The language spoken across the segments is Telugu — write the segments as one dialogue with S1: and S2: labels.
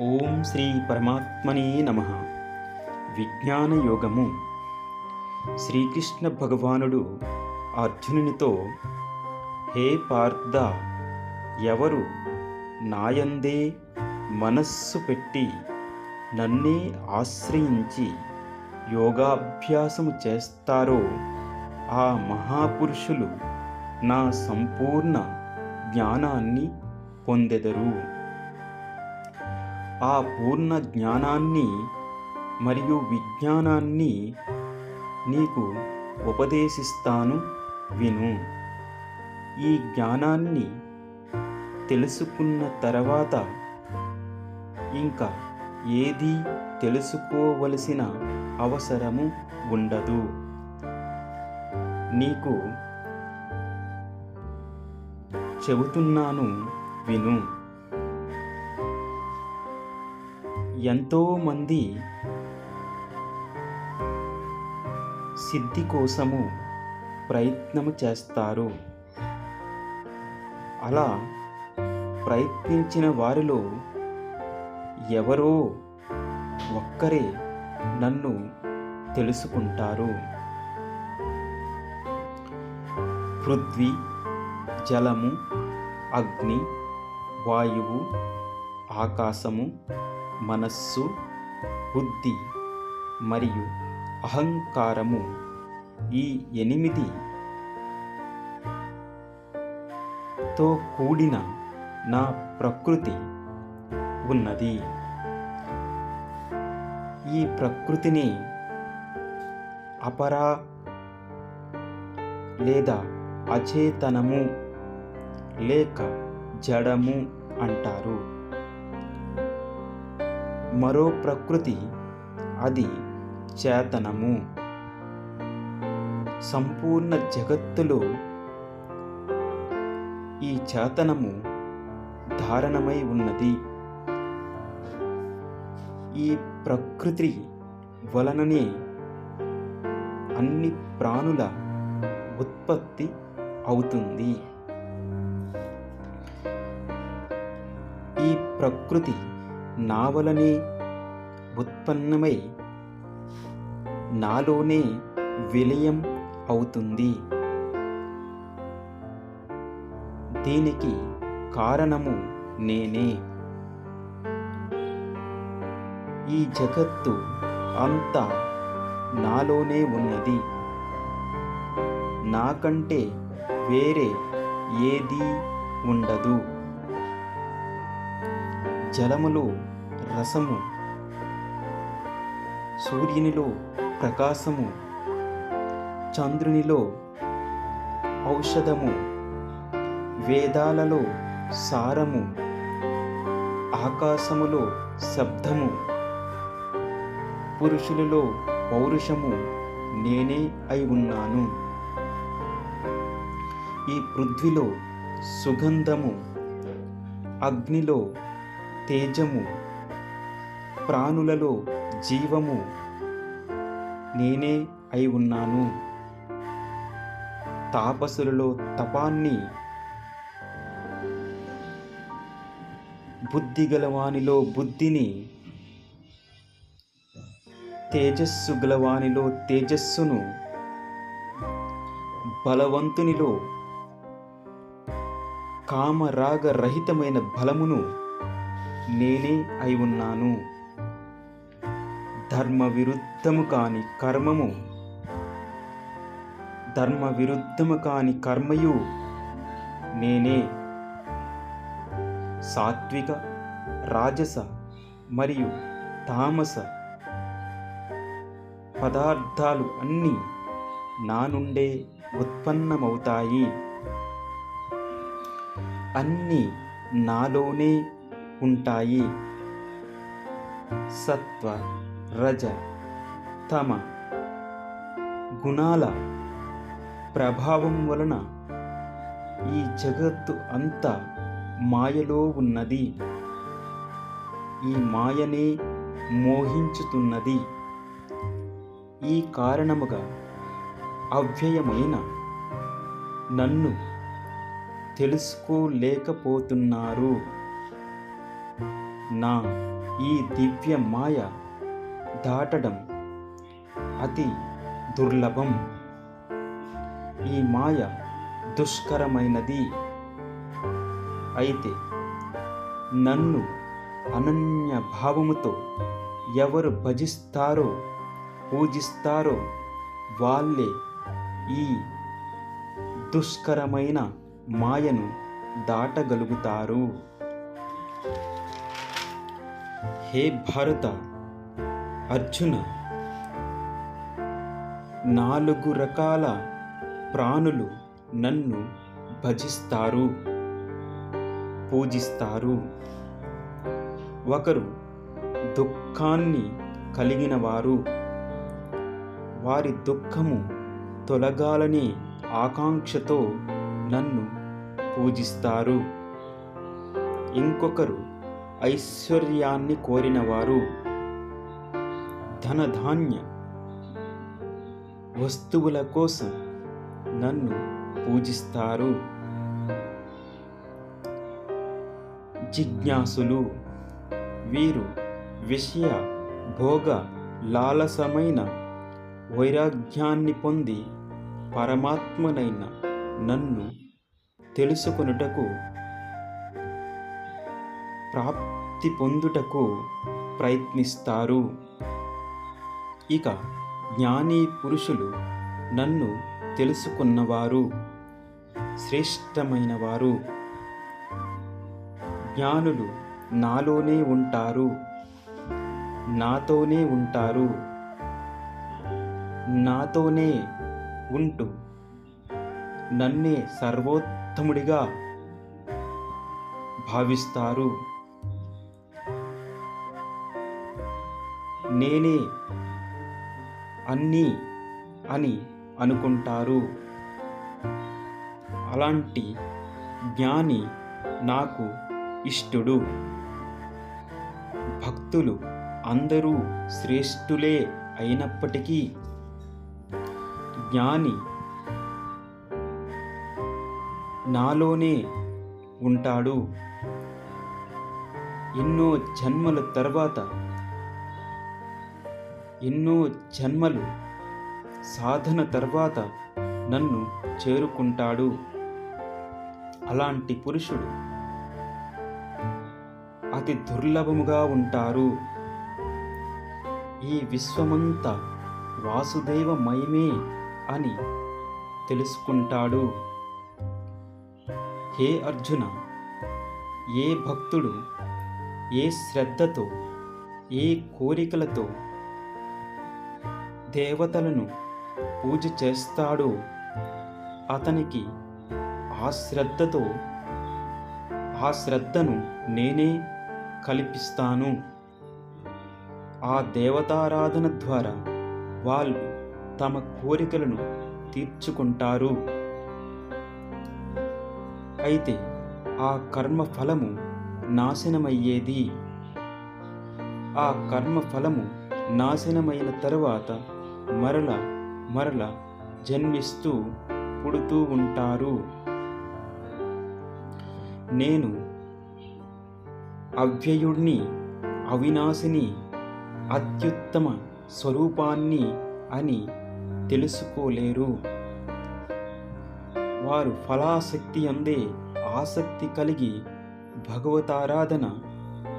S1: ఓం శ్రీ పరమాత్మనే నమ. విజ్ఞాన యోగము శ్రీకృష్ణ భగవానుడు అర్జునునితో హే పార్థ ఎవరు నాయందే మనస్సు పెట్టి నన్నే ఆశ్రయించి యోగాభ్యాసము చేస్తారో ఆ మహాపురుషులు నా సంపూర్ణ జ్ఞానాన్ని పొందెదరు. ఆ పూర్ణ జ్ఞానాన్ని మరియు విజ్ఞానాన్ని నీకు ఉపదేశిస్తాను విను. ఈ జ్ఞానాన్ని తెలుసుకున్న తర్వాత ఇంకా ఏది తెలుసుకోవలసిన అవసరము ఉండదు. నీకు చెబుతున్నాను విను. ఎంతోమంది సిద్ధి కోసము ప్రయత్నము చేస్తారు. అలా ప్రయత్నించిన వారిలో ఎవరో ఒక్కరే నన్ను తెలుసుకుంటారు. పృథ్వీ జలము అగ్ని వాయువు ఆకాశము మనస్సు బుద్ధి మరియు అహంకారము ఈ ఎనిమిది తో కూడిన నా ప్రకృతి ఉన్నది. ఈ ప్రకృతిని అపరా లేదా అచేతనము లేక జడము అంటారు. మరో ప్రకృతి అది చేతనము. సంపూర్ణ జగత్తులో ఈ చేతనము ధారణమై ఉన్నది. ఈ ప్రకృతి వలననే అన్ని ప్రాణుల ఉత్పత్తి అవుతుంది. ఈ ప్రకృతి నా వలనే ఉత్పన్నమై నాలోనే విలయం అవుతుంది. దీనికి కారణము నేనే. ఈ జగత్తు అంతా నాలోనే ఉన్నది. నాకంటే వేరే ఏదీ ఉండదు. జలములో రసము సూర్యునిలో ప్రకాశము చంద్రునిలో ఔషధము వేదాలలో సారము ఆకాశములో శబ్దము పురుషులలో పౌరుషము నేనే అయి ఉన్నాను. ఈ పృథ్వీలో సుగంధము అగ్నిలో తేజము ప్రాణులలో జీవము నేనే అయి ఉన్నాను. తాపసులలో తపాన్ని బుద్ధి గలవానిలో బుద్ధిని తేజస్సు గలవానిలో తేజస్సును బలవంతునిలో కామరాగరహితమైన బలమును నేనే అయి ఉన్నాను. ధర్మ విరుద్ధము కాని కర్మము. ధర్మ విరుద్ధము కాని కర్మయు నేనే. సాత్విక రాజస మరియు తామస పదార్థాలు అన్నీ నా నుండే ఉత్పన్నమవుతాయి. అన్నీ నాలోనే ఉంటాయి. సత్వ రజ తమ గుణాల ప్రభావం వలన ఈ జగత్తు అంతా మాయలో ఉన్నది. ఈ మాయనే మోహించుతున్నది. ఈ కారణముగా అవ్యయమైన నన్ను తెలుసుకోలేకపోతున్నారు. నా ఈ దివ్య మాయ దాటడం అతి దుర్లభం. ఈ మాయ దుష్కరమైనది అయితే నన్ను అనన్య భావముతో ఎవరు భజిస్తారో పూజిస్తారో వాళ్ళే ఈ దుష్కరమైన మాయను దాటగలుగుతారు. హే భారత! అర్జున నాలుగు రకాల ప్రాణులు నన్ను భజిస్తారు పూజిస్తారు. ఒకరు దుఃఖాన్ని కలిగిన వారు వారి దుఃఖము తొలగాలనే ఆకాంక్షతో నన్ను పూజిస్తారు. ఇంకొకరు ఐశ్వర్యాన్ని కోరినవారు ధనధాన్య. వస్తువుల కోసం నన్ను పూజిస్తారు. జిజ్ఞాసులు వీరు విషయ భోగ లాలసమైన వైరాగ్యాన్ని పొంది పరమాత్మనైన నన్ను తెలుసుకొనుటకు ప్రాప్తి పొందుటకు ప్రయత్నిస్తారు. ఇక జ్ఞాని పురుషులు నన్ను తెలుసుకున్నవారు శ్రేష్టమైన వారు జ్ఞానులు నాలోనే ఉంటారు నాతోనే ఉంటారు. నాతోనే ఉంటూ నన్నే సర్వోత్తముడిగా భావిస్తారు. నేనే అన్నీ అని అనుకుంటారు. అలాంటి జ్ఞాని నాకు ఇష్టుడు. భక్తులు అందరూ శ్రేష్ఠులే అయినప్పటికీ జ్ఞాని నాలోనే ఉంటాడు. ఎన్నో జన్మల తర్వాత ఎన్నో జన్మలు సాధన తర్వాత నన్ను చేరుకుంటాడు. అలాంటి పురుషుడు అతి దుర్లభముగా ఉంటారు. ఈ విశ్వమంతా వాసుదేవమయమే అని తెలుసుకుంటాడు. హే అర్జున ఏ భక్తుడు ఏ శ్రద్ధతో ఏ కోరికలతో దేవతలను పూజ చేస్తాడో అతనికి ఆ శ్రద్ధతో ఆ శ్రద్ధను నేనే కల్పిస్తాను. ఆ దేవతారాధన ద్వారా వాళ్ళు తమ కోరికలను తీర్చుకుంటారు. అయితే ఆ కర్మ ఫలము నాశనమయ్యేది. ఆ కర్మ ఫలము నాశనమైన తరువాత మరల మరల జన్మిస్తూ పుడుతూ ఉంటారు. నేను అవ్యయుణ్ణి అవినాశిని అత్యుత్తమ స్వరూపాన్ని అని తెలుసుకోలేరు. వారు ఫలాసక్తి అందే ఆసక్తి కలిగి భగవతారాధన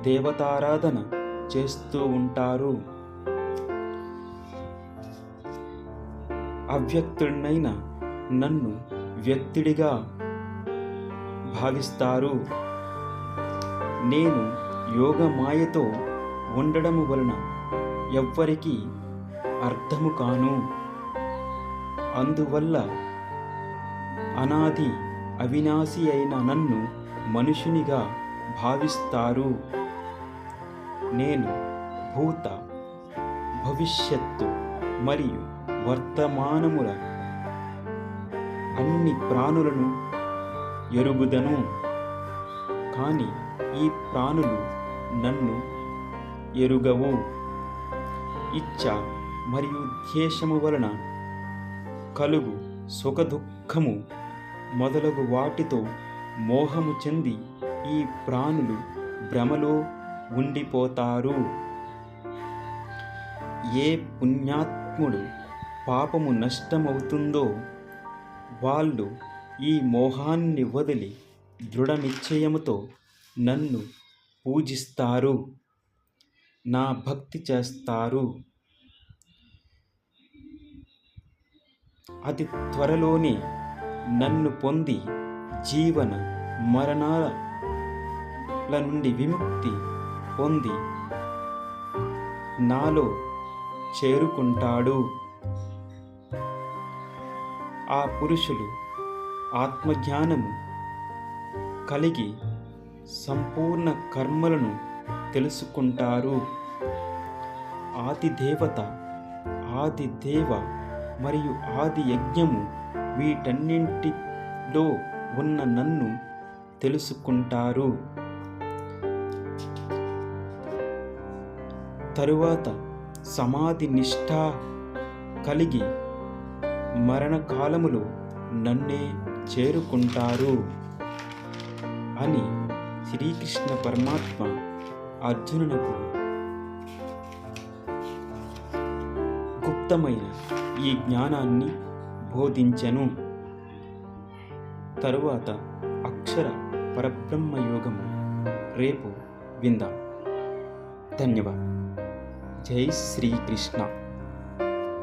S1: దేవతారాధన చేస్తూ ఉంటారు. అవ్యక్తుడినైన నన్ను వ్యక్తుడిగా భావిస్తారు. నేను యోగమాయతో ఉండడము వలన ఎవ్వరికీ అర్థము కాను. అందువల్ల అనాది అవినాశి అయిన నన్ను మనుషునిగా భావిస్తారు. నేను భూత భవిష్యత్తు మరియు వర్తమానముల అన్ని ప్రాణులను ఎరుగుదను. కానీ ఈ ప్రాణులు నన్ను ఎరుగవు. ఇచ్చ మరియు ద్వేషము వలన కలుగు సుఖదుఖము మొదలగు వాటితో మోహము చెంది ఈ ప్రాణులు భ్రమలో ఉండిపోతారు. ఏ పుణ్యాత్ముడు పాపము నష్టమవుతుందో వాళ్ళు ఈ మోహాన్ని వదిలి దృఢనిశ్చయముతో నన్ను పూజిస్తారు. నా భక్తి చేస్తారు. అతి త్వరలోనే నన్ను పొంది జీవన మరణాల నుండి విముక్తి పొంది నాలో చేరుకుంటాడు. ఆ పురుషులు ఆత్మజ్ఞానము కలిగి సంపూర్ణ కర్మలను తెలుసుకుంటారు. ఆది దేవత ఆది దేవ మరియు ఆది యజ్ఞము వీటన్నింటిలో ఉన్న నన్ను తెలుసుకుంటారు. తరువాత సమాధి నిష్ఠ కలిగి మరణకాలములో నన్నే చేరుకుంటారు అని శ్రీకృష్ణ పరమాత్మ అర్జునునకు గుప్తమైన ఈ జ్ఞానాన్ని బోధించెను. తరువాత అక్షర పరబ్రహ్మ యోగము. రేపు విందాం. ధన్యవాద్. జై శ్రీకృష్ణ.